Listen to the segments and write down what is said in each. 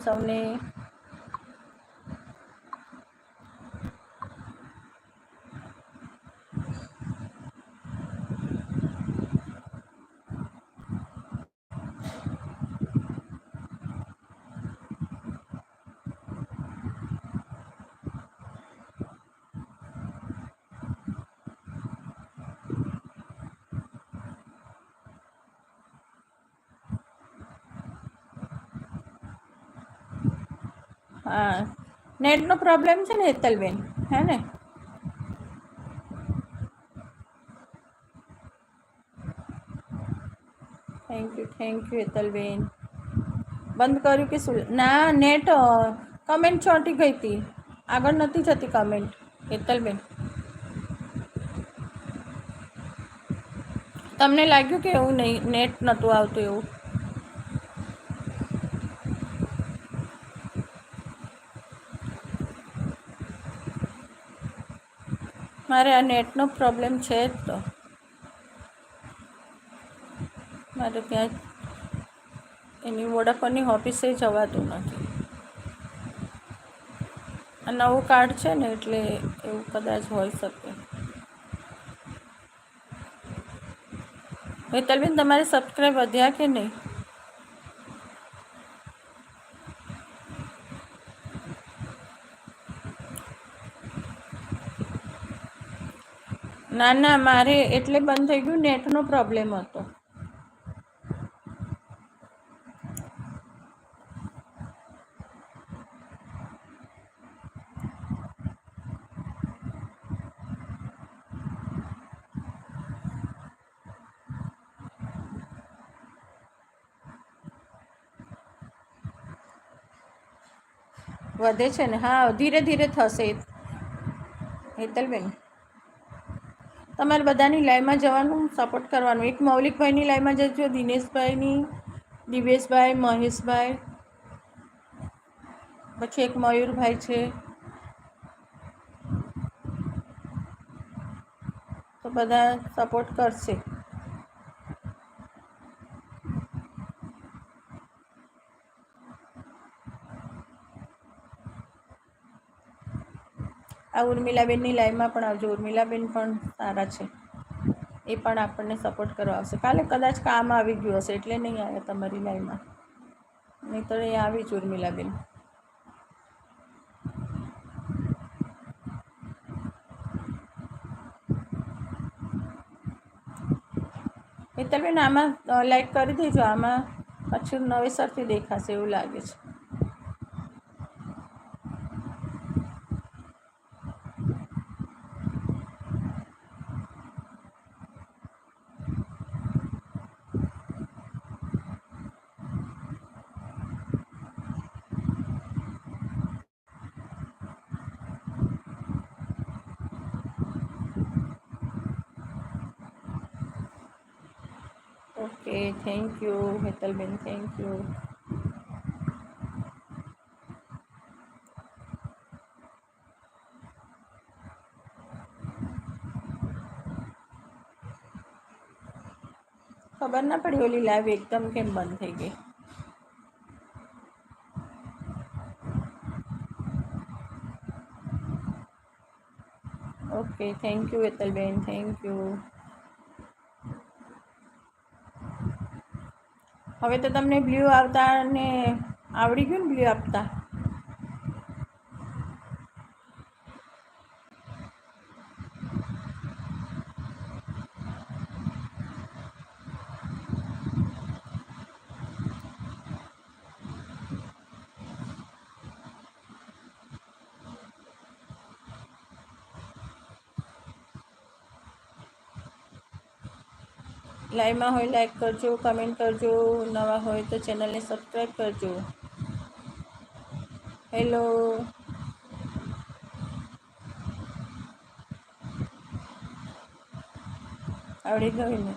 સૌને હા નેટનો પ્રોબ્લેમ છે ને હેતલબેન હે ને thank you thank you Hetalben બંધ કર્યું કે શું ના નેટ કમેન્ટ ચોંટી ગઈ હતી આગળ નથી જતી કમેન્ટ હેતલબેન તમને લાગ્યું કે એવું નહીં નેટ નહોતું આવતું એવું? મારે આ નેટનો પ્રોબ્લેમ છે જ તો. મારે ત્યાં એની વોડાફોનની ઓફિસે જવાતું નથી. આ નવું કાર્ડ છે ને એટલે એવું કદાચ હોઈ શકે. હેતલબેન, તમારે સબસ્ક્રાઈબ વધ્યા કે નહીં? ના ના, મારે એટલે બંધ થઈ ગયું, નેટનો પ્રોબ્લેમ હતો. વધે છે ને? હા, ધીરે ધીરે થશે. હેતલબેન? તમારે બધાની લાઈનમાં જવાનું સપોર્ટ કરવાનું. એક મૌલિકભાઈની લાઈનમાં જજો, દિનેશભાઈની દિવેશભાઈ મહેશભાઈ. પછી એક મયુરભાઈ છે. તો બધા સપોર્ટ કરશે. આ ઉર્મિલાબેનની લાઈવમાં પણ આવજો. ઉર્મિલાબેન પણ સારા છે. એ પણ આપણને સપોર્ટ કરવા આવશે. કાલે કદાચ કામ આવી ગયું હશે, એટલે નહીં આવ્યા તમારી લાઈવમાં. નહીં તો એ આવી જ ઉર્મિલાબેન. હેતલબેન આમાં લાઈક કરી દેજો. આમાં પાછું નવેસરથી દેખાશે એવું લાગે છે okay thank you Hetalben thank you ખબર ના પડી ઓલી લાઈવ એકદમ કેમ બંધ થઈ ગઈ okay thank you Hetalben thank you હવે તો તમને બ્લ્યુ આવતા ને આવડી ગયું ને બ્લ્યુ આપતા? લાઈવમાં હોય લાઈક કરજો કમેન્ટ કરજો, નવા હોય તો ચેનલને સબસ્ક્રાઈબ કરજો. હેલો આવડી ગયું ને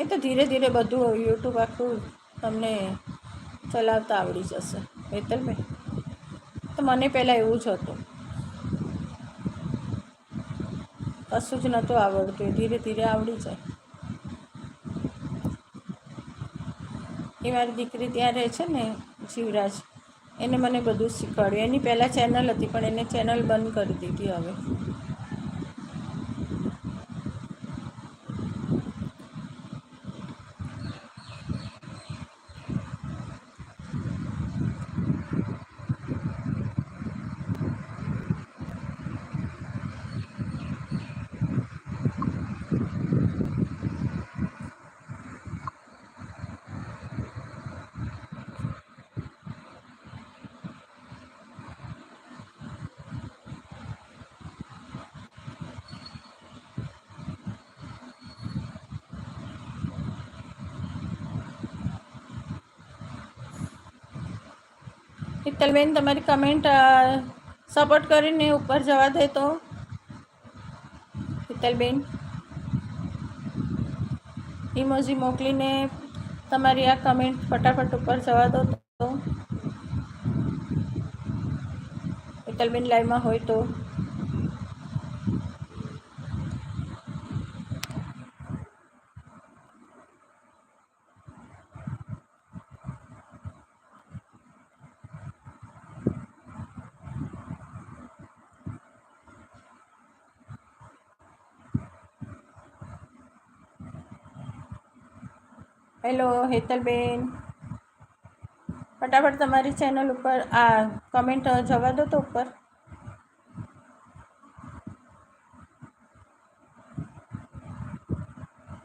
એ તો ધીરે ધીરે બધું યુટ્યુબ આખું તમને ચલાવતા આવડી જશે. હેતલભાઈ તો મને પહેલાં એવું જ હતું. કશું જ નહોતું આવડતું. ધીરે ધીરે આવડી જાય. એ મારી દીકરી ત્યાં રહે છે ને, જીવરાજ. એને મને બધું શીખવાડ્યું. એની પહેલાં ચેનલ હતી, પણ એને ચેનલ બંધ કરી દીધી હવે. હિતલબેન તમારી કમેન્ટ સપોર્ટ કરીને ઉપર જવા દે તો. હિતલબેન ઇમોજી મોકલીને તમારી આ કમેન્ટ ફટાફટ ઉપર જવા દો તો. હિતલબેન લાઈવમાં હોય તો. હેલો, હેતલબેન. ફટાફટ તમારી ચેનલ ઉપર, આ કમેન્ટ જવા દો તો ઉપર.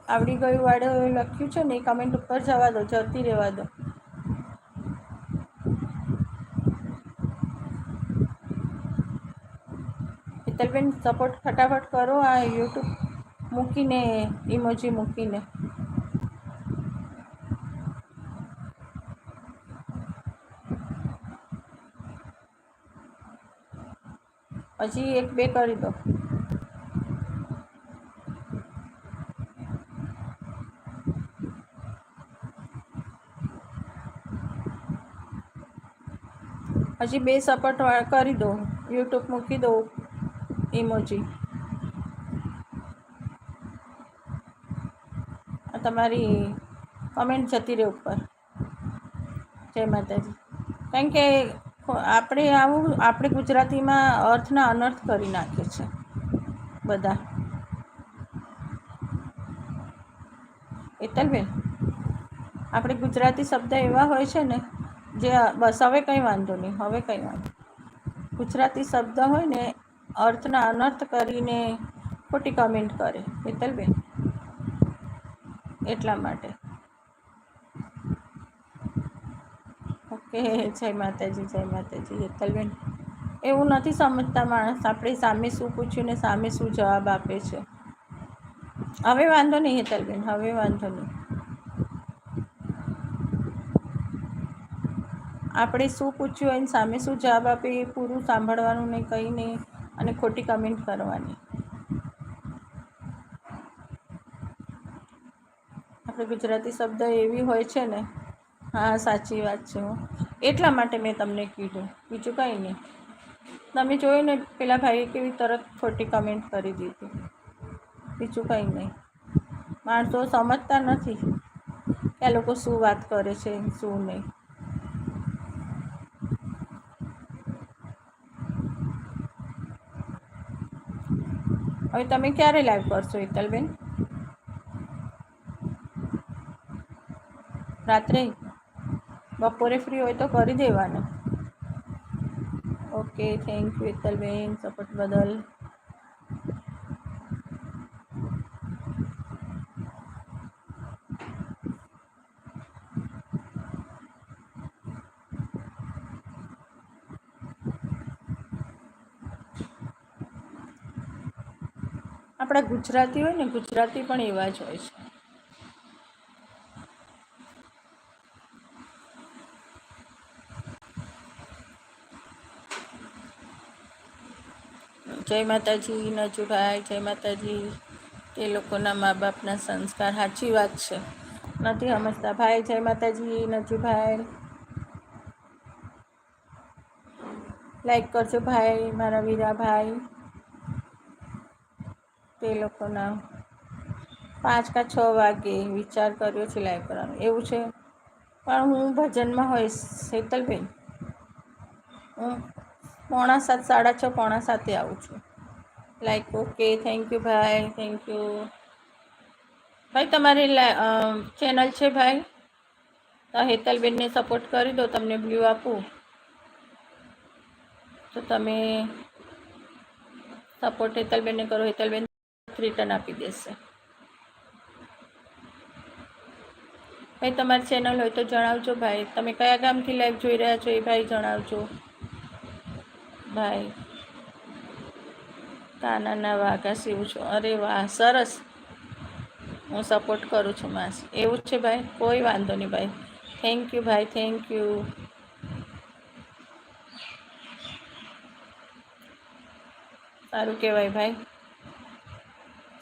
આવડી ગયું વાળું લખ્યું છે ને, એ કમેન્ટ ઉપર જવા દો, જતી રહેવા દો. હેતલબેન સપોર્ટ ફટાફટ કરો આ યુટ્યુબ મૂકીને ઇમોજી મૂકીને. હજી એક બે કરી દો. હજી બે સપોર્ટ કરી દો. યુટ્યુબ મૂકી દો ઇમોજી. તમારી કમેન્ટ જતી રહે ઉપર. જય માતાજી. કારણ કે આપણે આવું, આપણે ગુજરાતીમાં અર્થના અનર્થ કરી નાખે છે, બધા. એતલબેન આપણે ગુજરાતી શબ્દ એવા હોય છે ને, જે બસ હવે કંઈ વાંધો નહીં, હવે કંઈ વાંધો ગુજરાતી શબ્દ હોય ને, અર્થના અનર્થ કરીને ખોટી કમેન્ટ કરે હેતલબેન એટલા માટે. ઓકે જય માતાજી જય માતાજી હેતલબેન એવું નથી સમજતા માણસ. આપણે સામે શું પૂછ્યું ને સામે શું જવાબ આપે છે. હવે વાંધો નહીં હેતલબેન હવે વાંધો નહીં. આપણે શું પૂછ્યું હોય સામે શું જવાબ આપે એ પૂરું સાંભળવાનું નહીં કંઈ નહીં અને ખોટી કમેન્ટ કરવાની. આપણે ગુજરાતી શબ્દ એવી હોય છે ને હા, સાચી વાત છે એટલા માટે મેં તમને કીધું. બીજું કંઈ નહીં. તમે જોયું ને પેલા ભાઈએ કેવી તરત ખોટી કમેન્ટ કરી દીધી. બીજું કંઈ નહીં. માણસો સમજતા નથી કે આ લોકો શું વાત કરે છે શું નહીં. હવે તમે ક્યારે લાઈવ કરશો, હેતલબેન? રાત્રે? બપોરે ફ્રી હોય તો કરી દેવાનું. Okay thank you Hetalben support બદલ. આપણા ગુજરાતી હોય ને, ગુજરાતી પણ એવા જ હોય છે. જય માતાજી નજુભાઈ જય માતાજી. એ લોકોના મા બાપના સંસ્કાર, સાચી વાત છે. નથી સમજતા ભાઈ, જય માતાજી નજુભાઈ લાઈક કરજો ભાઈ, મારા વીરા ભાઈ તે લોકોના પાંચ કા છ વાગે વિચાર કર્યો છે લાઈવ કરવાનો. એવું છે. પણ હું ભજનમાં હોઈશ. શીતલબેન, હું પોણા સાત, સાડા છ, પોણા સાતે આવું છું. લાઈક ઓકે થેન્ક યુ ભાઈ થેન્ક યુ ભાઈ, તમારી ચેનલ છે ભાઈ? તો હેતલબેનને સપોર્ટ કરી દો, તમને બ્લ્યુ આપું. તો તમે સપોર્ટ હેતલબેનને કરો, હેતલબેન રિટર્ન આપી દેશે. ભાઈ, તમારી ચેનલ હોય તો જણાવજો ભાઈ. તમે કયા ગામથી લાઈવ જોઈ રહ્યા છો એ ભાઈ જણાવજો. ભાઈ. કાનાના વાઘા સીવું છું. અરે વાહ, સરસ. હું સપોર્ટ કરું છું માસ. એવું છે ભાઈ? કોઈ વાંધો નહીં ભાઈ. થેન્ક યુ ભાઈ થેન્ક યુ સારું કહેવાય ભાઈ.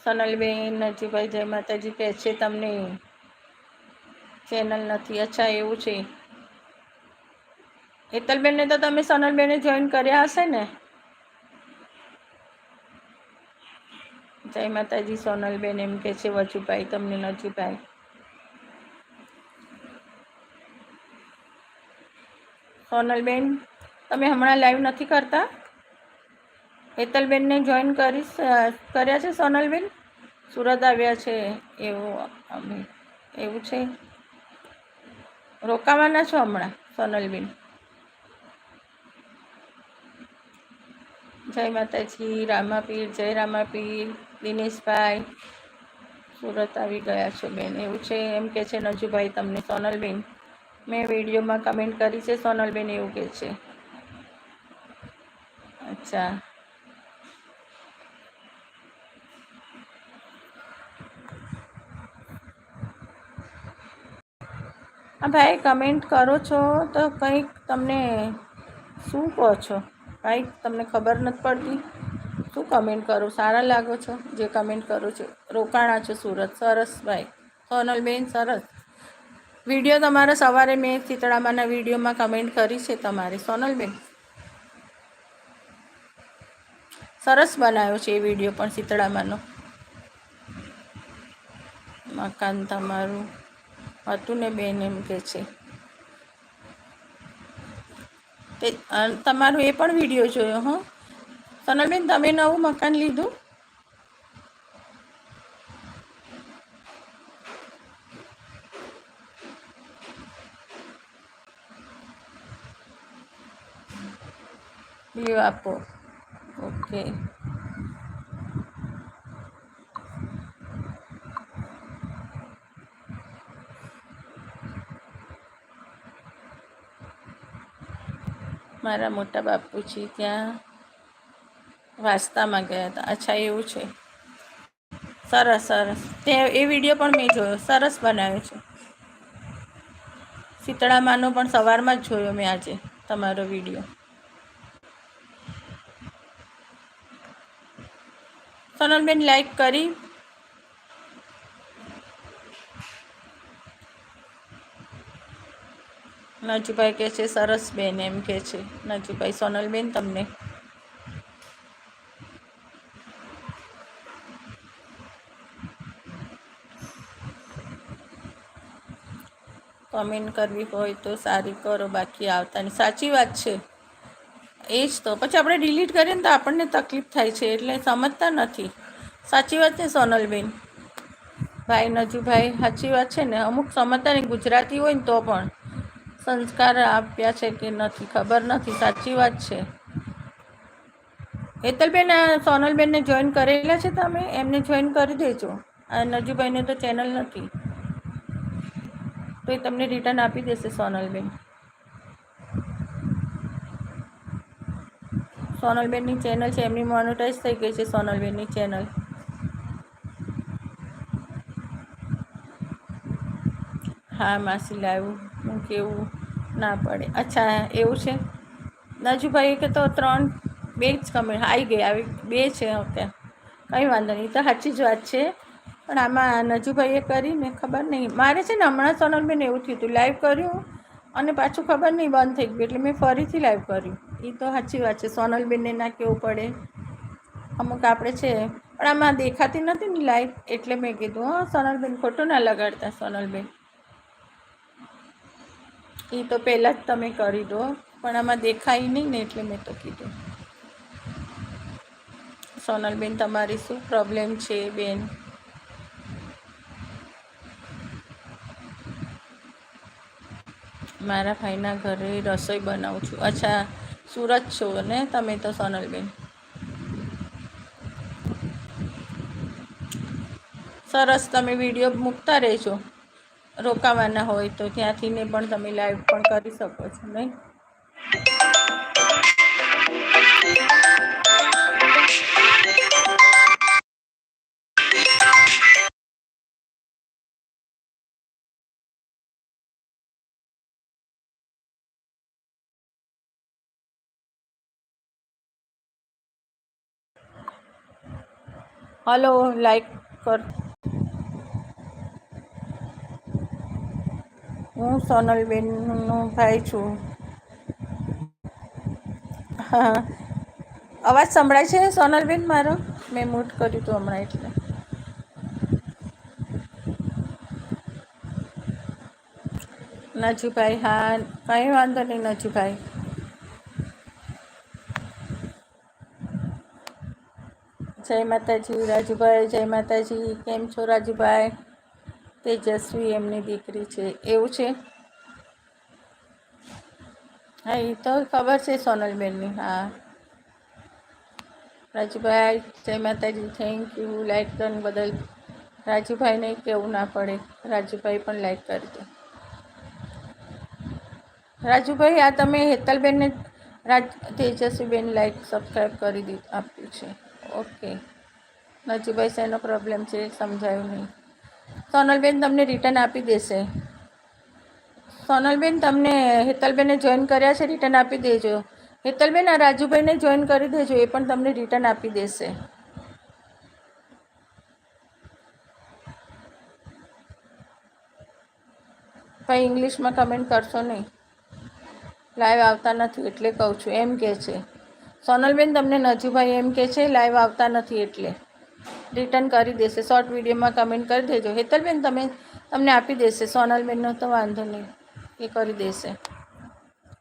સોનલબેન, નજીભાઈ, જય માતાજી કહે છે તમને. ચેનલ નથી. અચ્છા, એવું છે. હેતલબેનને તો તમે સોનલબેને જોઈન કર્યા હશે ને? જય માતાજી, સોનલબેન એમ કે છે વજુભાઈ તમને નજુભાઈ સોનલબેન, તમે હમણાં લાઈવ નથી કરતા? હેતલબેનને જોઈન કરીશ કર્યા છે સોનલબેન? સુરત આવ્યા છે, એવું અમે, એવું છે? રોકાવાના છો હમણાં, સોનલબેન? જય માતાજી, રામાપીર, જય રામાપીર, દિનેશભાઈ. સુરત આવી ગયા છો બેન, એવું છે એમ કે છે નજુભાઈ તમને સોનલબેન. મેં વિડીયોમાં કમેન્ટ કરી છે, સોનલબેન એવું કે છે. અચ્છા. હા ભાઈ કમેન્ટ કરો છો તો કંઈક તમને શું કહો છો? ભાઈ તમને ખબર નથી પડતી? શું કમેન્ટ કરો? સારા લાગો છો? જે કમેન્ટ કરો છો. રોકાણા છો, સુરત. સરસ ભાઈ. સોનલબેન સરસ. વીડિયો તમારા સવારે મેં ચિતળામાંના વિડીયોમાં કમેન્ટ કરી છે તમારી. સોનલબેન સરસ બનાવ્યો છે એ વીડિયો પણ શીતળામાનો. મકાન તમારું હતું ને બેન એમ કે છે. તે તમારું એ પણ વીડિયો જોયો, હું. સોનલબેન, તમે નવું મકાન લીધું? લીવ આપો. ઓકે. મારા મોટા બાપુજી ત્યાં વાસ્તામાં ગયા હતા. અચ્છા, એવું છે. સરસ સરસ. તે, એ વીડિયો પણ મેં જોયો. સરસ બનાવ્યો છે. શીતળામાનો પણ સવારમાં જ જોયો મેં આજે તમારો વીડિયો. સોનલબેન લાઈક કરી. નજુભાઈ કહે છે, સરસ બેન એમ કે છે. નજુભાઈ, સોનલબેન, તમને? કમેન્ટ કરવી હોય તો સારી કરો, બાકી આવતાની. સાચી વાત છે. એ જ તો. પછી આપણે ડિલીટ કરીએ ને તો આપણને તકલીફ થાય છે, એટલે સમજતા નથી. સાચી વાત છે, સોનલબેન? ભાઈ, નજુભાઈ, સાચી વાત છે ને? અમુક સમજતા નહીં. ગુજરાતી હોય ને તો પણ. સંસ્કાર આપ્યા છે કે નથી? ખબર નથી. સાચી વાત છે. હેતલબેન સોનલબેનને જોઈન કરેલા છે તમે? એમને જોઈન કરી દેજો. આ નજુભાઈને તો ચેનલ નથી. તો એ તમને રિટર્ન આપી દેશે સોનલબેન. સોનલબેનની ચેનલ છે, એમની મોનિટાઈઝ થઈ ગઈ છે સોનલબેનની ચેનલ હા, માસી લાવ્યું. હું કેવું ના પડે. અચ્છા, એવું છે? નજુભાઈ કે તો ત્રણ બે જ કમેન્ટ આવી ગઈ, આવી બે છે ઓકે કંઈ વાંધો નહીં તો સાચી જ વાત છે. પણ આમાં નજુભાઈએ કરીને ખબર નહીં. મારે છે ને હમણાં સોનલબેન એવું થયું હતું લાઈવ કર્યું અને પાછું ખબર નહીં બંધ થઈ ગયું, એટલે મેં ફરીથી લાઈવ કર્યું. એ તો સાચી વાત છે સોનલબેનને ના કેવું પડે. અમુક આપણે છે, પણ આમાં દેખાતી નથી ને લાઈવ એટલે મેં કીધું, હા સોનલબેન ખોટું ના લગાડતા સોનલબેન એ તો પહેલાં જ તમે કરી દો, પણ આમાં દેખાય નહીં ને એટલે મેં તો કીધું. સોનલબેન, તમારી શું પ્રોબ્લેમ છે, બેન? મારા ભાઈના ઘરે રસોઈ બનાવું છું. અચ્છા, સુરત છો ને તમે તો, સોનલબેન? સરસ, તમે વીડિયો મૂકતા રહેજો. રોકાવાના હોય તો ત્યાંથી ને પણ તમે લાઈવ પણ કરી શકો છો, નહીં? હલો લાઈક કર હું સોનલબેનનો ભાઈ છું. હા અવાજ સંભળાય છે સોનલબેન મારો? મેં મૂટ કર્યું હતું હમણાં એટલે. નજુભાઈ, હા, કંઈ વાંધો નહીં નજુભાઈ. જય માતાજી, રાજુભાઈ, જય માતાજી. કેમ છો રાજુભાઈ? તેજસ્વી એમની દીકરી છે. એવું છે? હા એ તો ખબર છે સોનલબેનની. હા. રાજુભાઈ, જય માતાજી થેન્ક યુ લાઈક કરન બદલ. રાજુભાઈને કેવું ના પડે. રાજુભાઈ પણ લાઈક દે રાજુભાઈ, આ તમે હેતલબેનને રાજ, તેજસ્વીબેન લાઈક સબસ્ક્રાઈબ કરી દીધું, આપ્યું છે. ઓકે રાજુભાઈ, શેનો પ્રોબ્લેમ છે? સમજાયું નહીં. સોનલબેન તમને રિટર્ન આપી દેશે. સોનલબેન તમને હેતલબેને જોઈન કર્યા છે, રિટર્ન આપી દેજો. હેતલબેન આ રાજુભાઈને જોઈન કરી દેજો, એ પણ તમને રિટર્ન આપી દેશે. ભાઈ ઇંગ્લિશમાં કમેન્ટ કરશો નહીં. લાઈવ આવતા નથી, એટલે કહું છું, એમ કે છે. સોનલબેન તમને નજુભાઈ એમ કે છે લાઈવ આવતા નથી, એટલે. રિટર્ન કરી દેશે. શોર્ટ વિડીયોમાં કમેન્ટ કરી દેજો. હેતલબેન, તમે તમને આપી દેશે. સોનલબેનનો તો વાંધો નહીં. એ કરી દેશે.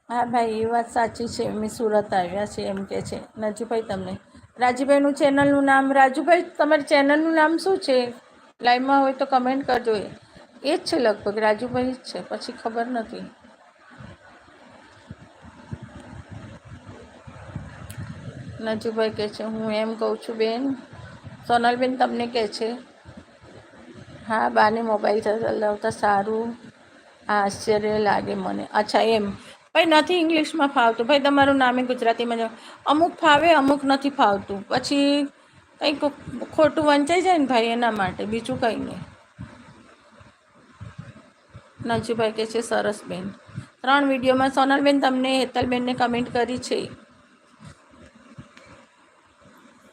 હા ભાઈ, એ વાત સાચી છે. અમે સુરત આવ્યા છે એમ કે છે. નજુભાઈ, તમને. રાજુભાઈનું ચેનલનું નામ, રાજુભાઈ, તમારી ચેનલનું નામ શું છે? લાઈવમાં હોય તો કમેન્ટ કરજો. એ જ છે લગભગ. રાજુભાઈ જ છે. પછી ખબર નથી. નજુભાઈ કહે છે, હું એમ કહું છું, બેન સોનલબેન તમને કહે છે, હા, બાને મોબાઈલ ચલાવતા સારું આશ્ચર્ય લાગે મને. અચ્છા, એમ. ભાઈ, નથી ઇંગ્લિશમાં ફાવતું. ભાઈ, તમારું નામે ગુજરાતીમાં અમુક ફાવે, અમુક નથી ફાવતું. પછી કંઈક ખોટું વંચાઈ જાય ને ભાઈ એના માટે, બીજું કંઈ નહીં. નજુભાઈ કહે છે, સરસ બેન. ત્રણ વિડીયોમાં સોનલબેન તમને હેતલબેનને કમેન્ટ કરી છે.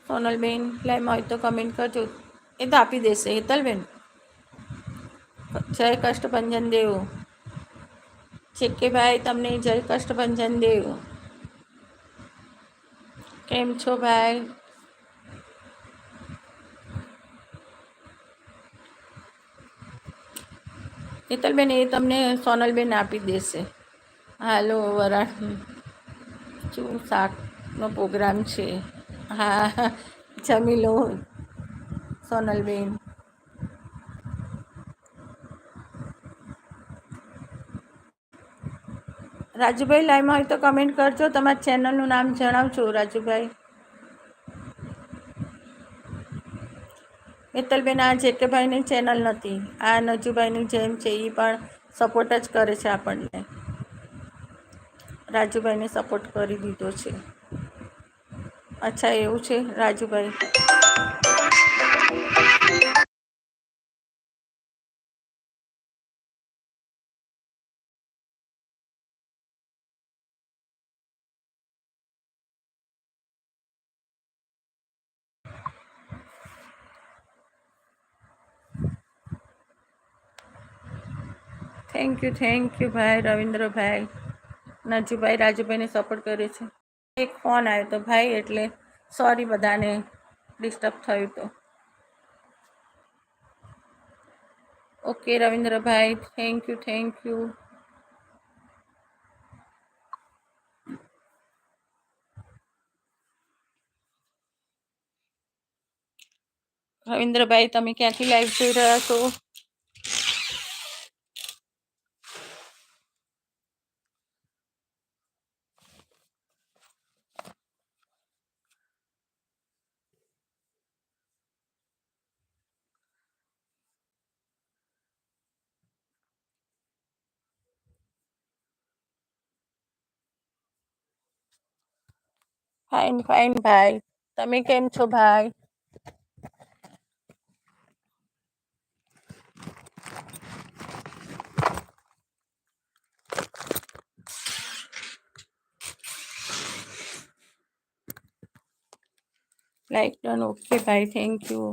સોનલબેન લાઈમાં હોય તો કમેન્ટ કરજો. એ તો આપી દેશે, હેતલબેન. જય કષ્ટભંજન દેવ. ભાઈ તમને જય કષ્ટભંજન દેવ. કેમ છો ભાઈ? હેતલબેન, એ તમને સોનલબેન આપી દેશે. હાલો, વરાળ. શું શાકનો પ્રોગ્રામ છે? હા. જમી લો સોનલબેન. રાજુભાઈ લાઈવમાં હોય તો કમેન્ટ કરજો. તમારા ચેનલનું નામ જણાવજો, રાજુભાઈ. મિત્તલબેન, આ જેકેભાઈની ચેનલ નથી. આ નજુભાઈની જેમ છે એ પણ સપોર્ટ જ કરે છે આપણને. રાજુભાઈને સપોર્ટ કરી દીધો છે. અચ્છા, એવું છે, Rajubhai. Thank you thank you ભાઈ, રવિન્દ્રભાઈ. નાજુભાઈ, રાજુભાઈને સપોર્ટ કરે છે. एक फ़ोन आयो तो भाई एट्ले सॉरी बधाने डिस्टर्ब थे तो okay Ravindra bhai thank you thank you Ravindra bhai तभी क्या लाइव जो रहा तो ફાઇન ફાઇન ભાઈ તમે કેમ છો ભાઈ લાઈક ડન ઓકે ભાઈ થેન્ક યુ